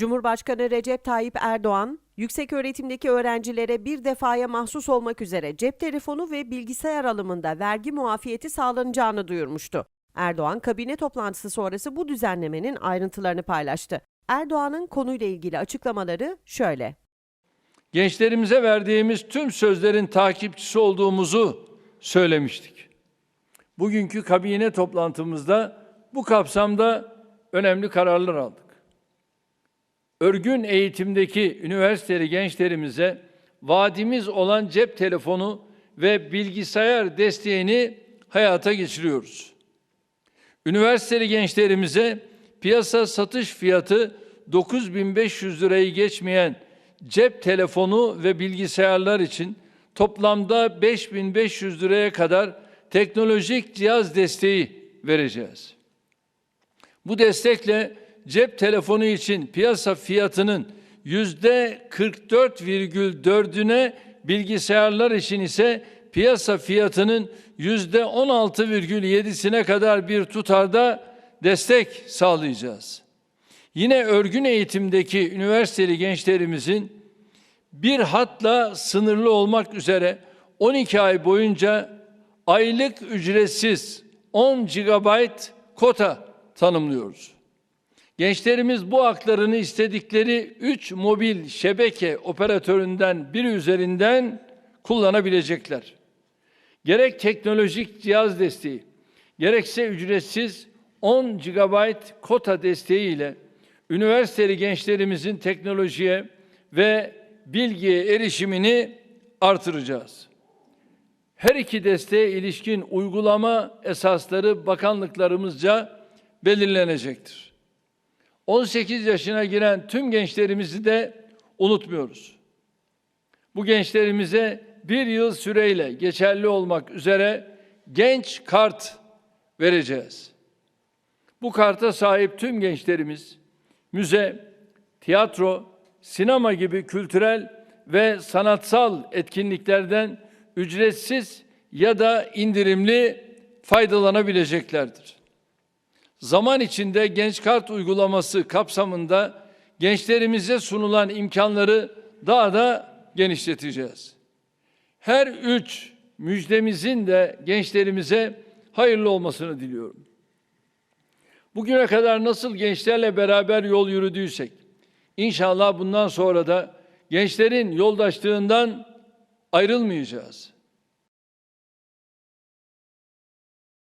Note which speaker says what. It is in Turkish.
Speaker 1: Cumhurbaşkanı Recep Tayyip Erdoğan, yüksek öğretimdeki öğrencilere bir defaya mahsus olmak üzere cep telefonu ve bilgisayar alımında vergi muafiyeti sağlanacağını duyurmuştu. Erdoğan, kabine toplantısı sonrası bu düzenlemenin ayrıntılarını paylaştı. Erdoğan'ın konuyla ilgili açıklamaları şöyle.
Speaker 2: Gençlerimize verdiğimiz tüm sözlerin takipçisi olduğumuzu söylemiştik. Bugünkü kabine toplantımızda bu kapsamda önemli kararlar aldık. Örgün eğitimdeki üniversiteli gençlerimize vaadimiz olan cep telefonu ve bilgisayar desteğini hayata geçiriyoruz. Üniversiteli gençlerimize piyasa satış fiyatı 9500 lirayı geçmeyen cep telefonu ve bilgisayarlar için toplamda 5500 liraya kadar teknolojik cihaz desteği vereceğiz. Bu destekle cep telefonu için piyasa fiyatının yüzde 44,4'üne bilgisayarlar için ise piyasa fiyatının yüzde 16,7'sine kadar bir tutarda destek sağlayacağız. Yine örgün eğitimdeki üniversiteli gençlerimizin bir hatla sınırlı olmak üzere 12 ay boyunca aylık ücretsiz 10 GB kota tanımlıyoruz. Gençlerimiz bu haklarını istedikleri 3 mobil şebeke operatöründen biri üzerinden kullanabilecekler. Gerek teknolojik cihaz desteği, gerekse ücretsiz 10 GB kota desteği ile üniversiteli gençlerimizin teknolojiye ve bilgiye erişimini artıracağız. Her iki desteğe ilişkin uygulama esasları bakanlıklarımızca belirlenecektir. 18 yaşına giren tüm gençlerimizi de unutmuyoruz. Bu gençlerimize bir yıl süreyle geçerli olmak üzere genç kart vereceğiz. Bu karta sahip tüm gençlerimiz müze, tiyatro, sinema gibi kültürel ve sanatsal etkinliklerden ücretsiz ya da indirimli faydalanabileceklerdir. Zaman içinde Genç Kart uygulaması kapsamında gençlerimize sunulan imkanları daha da genişleteceğiz. Her üç müjdemizin de gençlerimize hayırlı olmasını diliyorum. Bugüne kadar nasıl gençlerle beraber yol yürüdüysek, inşallah bundan sonra da gençlerin yoldaşlığından ayrılmayacağız.